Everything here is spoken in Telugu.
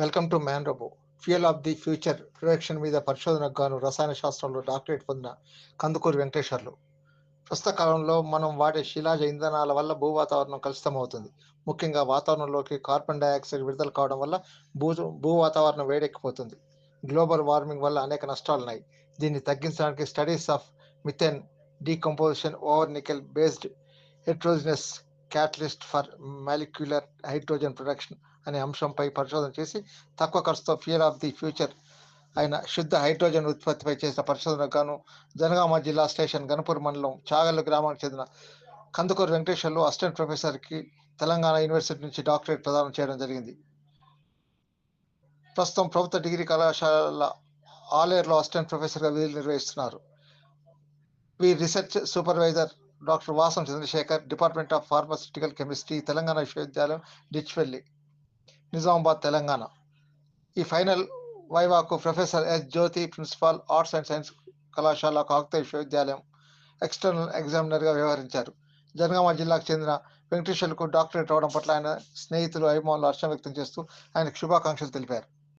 Welcome to man robo. Fuel of the future production మీద పరిశోధనకు గాను రసాయన శాస్త్రంలో డాక్టరేట్ పొందిన కందుకూరి వెంకటేశ్వర్లు. ప్రస్తుత కాలంలో మనం వాడే శిలాజ ఇంధనాల వల్ల భూ వాతావరణం కలుషితమవుతుంది. ముఖ్యంగా వాతావరణంలోకి కార్బన్ డైఆక్సైడ్ విడుదల కావడం వల్ల భూ భూ వాతావరణం వేడెక్కిపోతుంది. గ్లోబల్ వార్మింగ్ వల్ల అనేక నష్టాలు ఉన్నాయి దీన్ని తగ్గించడానికి studies of methane decomposition over nickel based heterogeneous catalyst for molecular hydrogen production అనే అంశంపై పరిశోధన చేసి తక్కువ ఖర్చుతో ఫియర్ ఆఫ్ ది ఫ్యూచర్ అయిన శుద్ధ హైడ్రోజన్ ఉత్పత్తిపై చేసిన పరిశోధనకు గాను జనగామ జిల్లా స్టేషన్ గణపూర్ మండలం చాగల్లు గ్రామానికి చెందిన కందుకూరు వెంకటేశ్వర్లు అసిస్టెంట్ ప్రొఫెసర్కి తెలంగాణ యూనివర్సిటీ నుంచి డాక్టరేట్ ప్రదానం చేయడం జరిగింది. ప్రస్తుతం ప్రభుత్వ డిగ్రీ కళాశాల ఆలేరులో అసిస్టెంట్ ప్రొఫెసర్గా విధులు నిర్వహిస్తున్నారు. V research supervisor doctor Vasam Chandrasekhar department of pharmaceutical chemistry Telangana విశ్వవిద్యాలయం డిచ్వెల్లి నిజామాబాద్ తెలంగాణ. ఈ final వైవాకు professor S. Jyothi principal arts and science కళాశాల కాకతీయ విశ్వవిద్యాలయం ఎక్స్టర్నల్ ఎగ్జామినర్గా వ్యవహరించారు. జనగామ జిల్లాకు చెందిన వెంకటేశ్వర్లకు డాక్టరేట్ అవడం పట్ల ఆయన స్నేహితులు అభిమానులు హర్షం వ్యక్తం చేస్తూ ఆయనకు శుభాకాంక్షలు తెలిపారు.